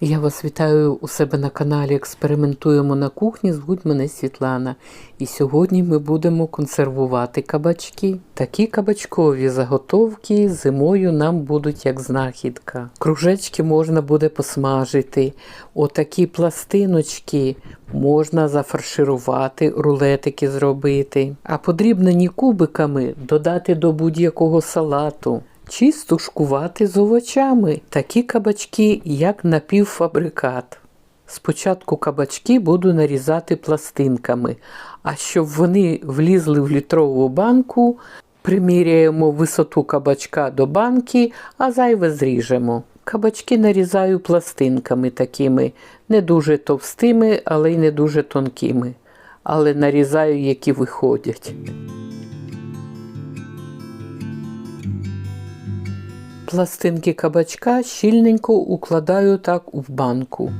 Я вас вітаю у себе на каналі Експериментуємо на кухні. Звуть мене Світлана. І сьогодні ми будемо консервувати кабачки. Такі кабачкові заготовки зимою нам будуть як знахідка. Кружечки можна буде посмажити. Отакі пластиночки можна зафарширувати, рулетики зробити. А подрібнені кубиками додати до будь-якого салату. Чи стушкувати з овочами такі кабачки, як напівфабрикат. Спочатку кабачки буду нарізати пластинками, а щоб вони влізли в літрову банку, приміряємо висоту кабачка до банки, а зайве зріжемо. Кабачки нарізаю пластинками такими, не дуже товстими, але й не дуже тонкими. Але нарізаю, які виходять. Пластинки кабачка щільненько укладаю так в банку.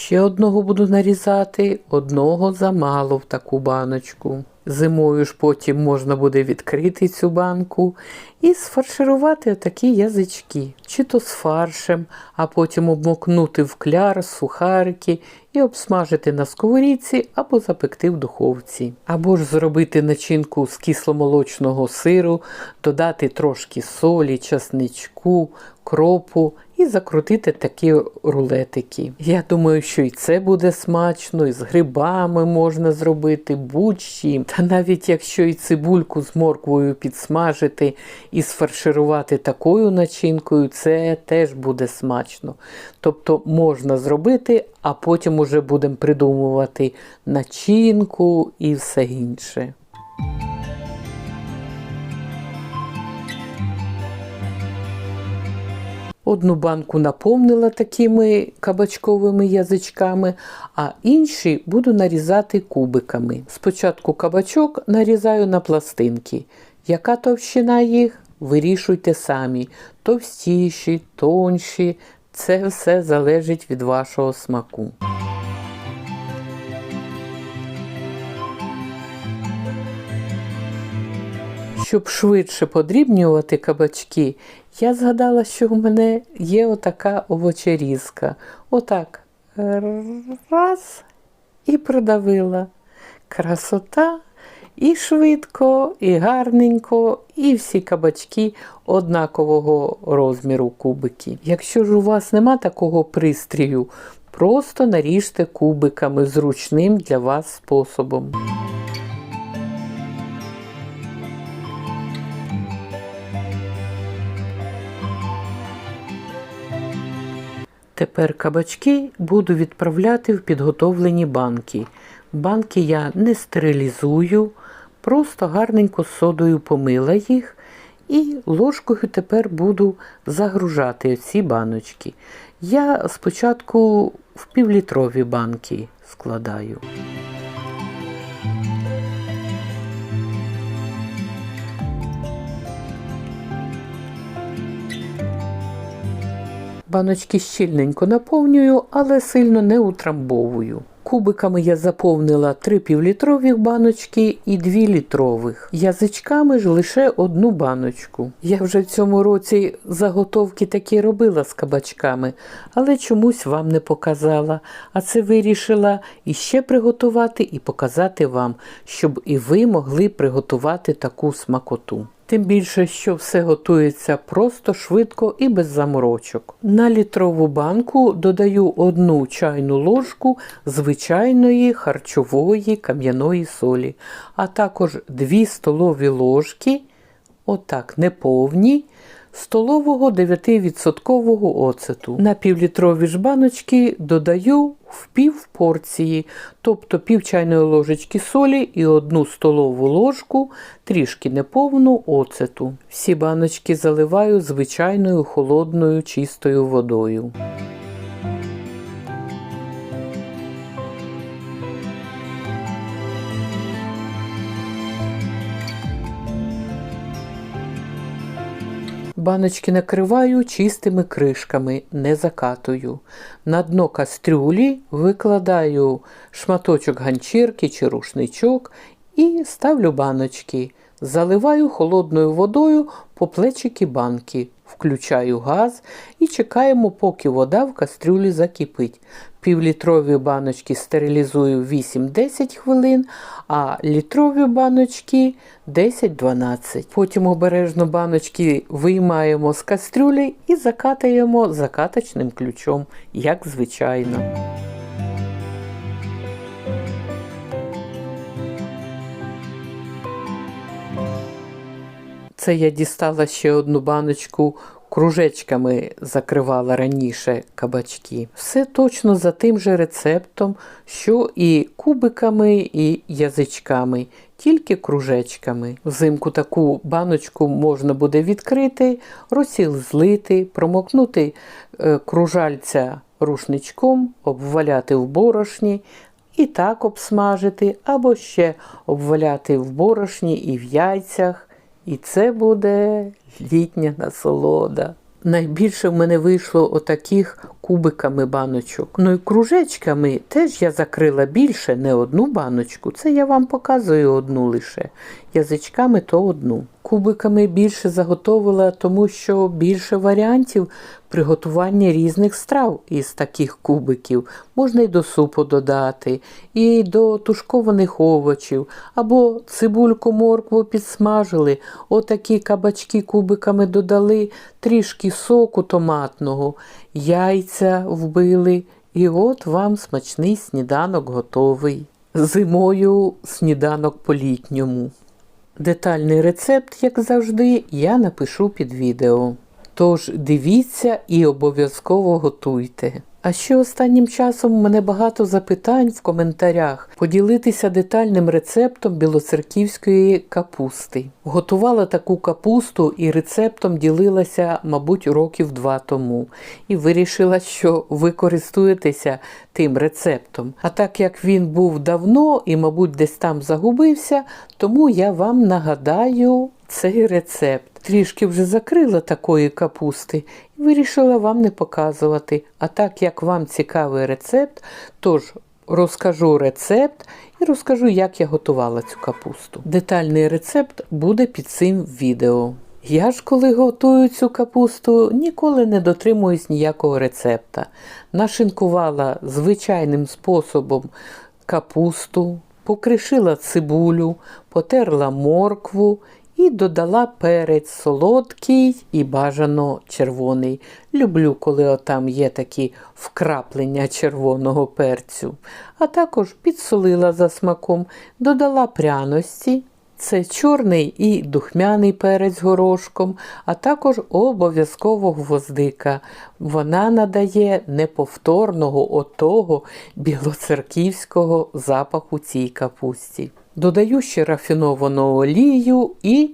Ще одного буду нарізати, одного замало в таку баночку. Зимою ж потім можна буде відкрити цю банку і сфарширувати такі язички, чи то з фаршем, а потім обмокнути в кляр, сухарики і обсмажити на сковорідці або запекти в духовці. Або ж зробити начинку з кисломолочного сиру, додати трошки солі, часничку, кропу і закрутити такі рулетики. Я думаю, що і це буде смачно, і з грибами можна зробити будь-чим. Та навіть якщо і цибульку з морквою підсмажити і сфарширувати такою начинкою, це теж буде смачно. Тобто можна зробити, а потім уже будемо придумувати начинку і все інше. Одну банку наповнила такими кабачковими язичками, а інші буду нарізати кубиками. Спочатку кабачок нарізаю на пластинки. Яка товщина їх? Вирішуйте самі. Товстіші, тонші. Це все залежить від вашого смаку. Щоб швидше подрібнювати кабачки, я згадала, що в мене є отака овочерізка. Отак раз і продавила. Красота і швидко, і гарненько, і всі кабачки однакового розміру кубики. Якщо ж у вас нема такого пристрію, просто наріжте кубиками зручним для вас способом. Тепер кабачки буду відправляти в підготовлені банки. Банки я не стерилізую, просто гарненько з содою помила їх і ложкою тепер буду загружати ці баночки. Я спочатку в півлітрові банки складаю. Баночки щільненько наповнюю, але сильно не утрамбовую. Кубиками я заповнила 3 півлітрових баночки і 2 літрових. Язичками ж лише одну баночку. Я вже в цьому році заготовки такі робила з кабачками, але чомусь вам не показала. А це вирішила іще приготувати і показати вам, щоб і ви могли приготувати таку смакоту. Тим більше, що все готується просто, швидко і без заморочок. На літрову банку додаю одну чайну ложку звичайної харчової кам'яної солі, а також 2 столові ложки, отак неповні, столового 9% оцету. На півлітрові ж баночки додаю в пів порції, тобто пів чайної ложечки солі і одну столову ложку, трішки неповну оцету. Всі баночки заливаю звичайною холодною чистою водою. Баночки накриваю чистими кришками, не закатую. На дно кастрюлі викладаю шматочок ганчірки чи рушничок і ставлю баночки. Заливаю холодною водою по плечики банки, включаю газ і чекаємо, поки вода в кастрюлі закипить. Півлітрові баночки стерилізую 8-10 хвилин, а літрові баночки 10-12. Потім обережно баночки виймаємо з кастрюлі і закатаємо закаточним ключом, як звичайно. Це я дістала ще одну баночку, кружечками закривала раніше кабачки. Все точно за тим же рецептом, що і кубиками, і язичками, тільки кружечками. Взимку таку баночку можна буде відкрити, розсіл злити, промокнути е, кружальця рушничком, обваляти в борошні. І так обсмажити, або ще обваляти в борошні і в яйцях. І це буде літня насолода. Найбільше в мене вийшло отаких кубиками баночок. Ну і кружечками теж я закрила більше, не одну баночку. Це я вам показую одну лише. Язичками то одну. Кубиками більше заготовила, тому що більше варіантів приготування різних страв із таких кубиків. Можна і до супу додати, і до тушкованих овочів, або цибульку, моркву підсмажили, отакі кабачки кубиками додали, трішки соку томатного, яйця вбили, і от вам смачний сніданок готовий. Зимою сніданок по-літньому. Детальний рецепт, як завжди, я напишу під відео. Тож дивіться і обов'язково готуйте. А ще останнім часом мене багато запитань в коментарях поділитися детальним рецептом білоцерківської капусти. Готувала таку капусту і рецептом ділилася, мабуть, років два тому. І вирішила, що ви користуєтеся тим рецептом. А так як він був давно і, мабуть, десь там загубився, тому я вам нагадаю цей рецепт. Трішки вже закрила такої капусти вирішила вам не показувати. А так як вам цікавий рецепт, тож розкажу рецепт і розкажу, як я готувала цю капусту. Детальний рецепт буде під цим відео. Я ж, коли готую цю капусту, ніколи не дотримуюсь ніякого рецепта. Нашинкувала звичайним способом капусту, покришила цибулю, потерла моркву і додала перець солодкий і бажано червоний. Люблю, коли отам є такі вкраплення червоного перцю. А також підсолила за смаком, додала пряності. Це чорний і духмяний перець горошком, а також обов'язково гвоздика. Вона надає неповторного отого білоцерківського запаху цій капусті. Додаю ще рафіновану олію і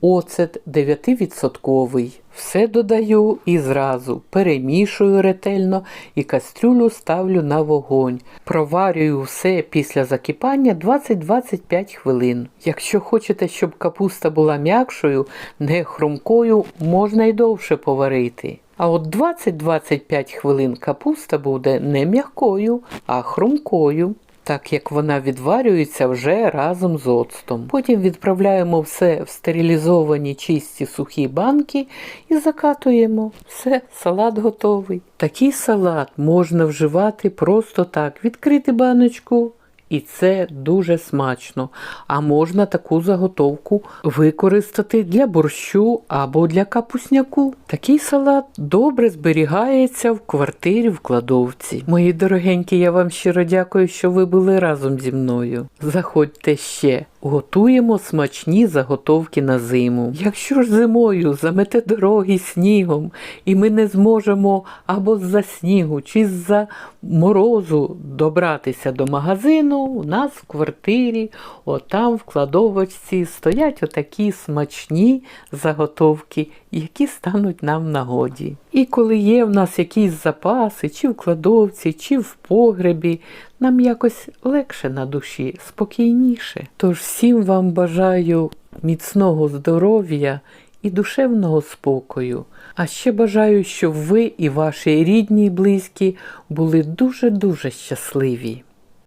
оцет 9%. Все додаю і зразу перемішую ретельно і кастрюлю ставлю на вогонь. Проварюю все після закипання 20-25 хвилин. Якщо хочете, щоб капуста була м'якшою, не хрумкою, можна й довше поварити. А от 20-25 хвилин капуста буде не м'якою, а хрумкою так як вона відварюється вже разом з оцтом. Потім відправляємо все в стерилізовані чисті сухі банки і закатуємо. Все, салат готовий. Такий салат можна вживати просто так, відкрити баночку. І це дуже смачно. А можна таку заготовку використати для борщу або для капусняку. Такий салат добре зберігається в квартирі в кладовці. Мої дорогенькі, я вам щиро дякую, що ви були разом зі мною. Заходьте ще. Готуємо смачні заготовки на зиму. Якщо ж зимою замете дороги снігом, і ми не зможемо або з-за снігу, чи з-за морозу добратися до магазину, у нас в квартирі, отам в кладовочці стоять отакі смачні заготовки, які стануть нам нагоді. І коли є в нас якісь запаси, чи в кладовці, чи в погребі, нам якось легше на душі, спокійніше. Тож всім вам бажаю міцного здоров'я і душевного спокою. А ще бажаю, щоб ви і ваші рідні і близькі були дуже-дуже щасливі.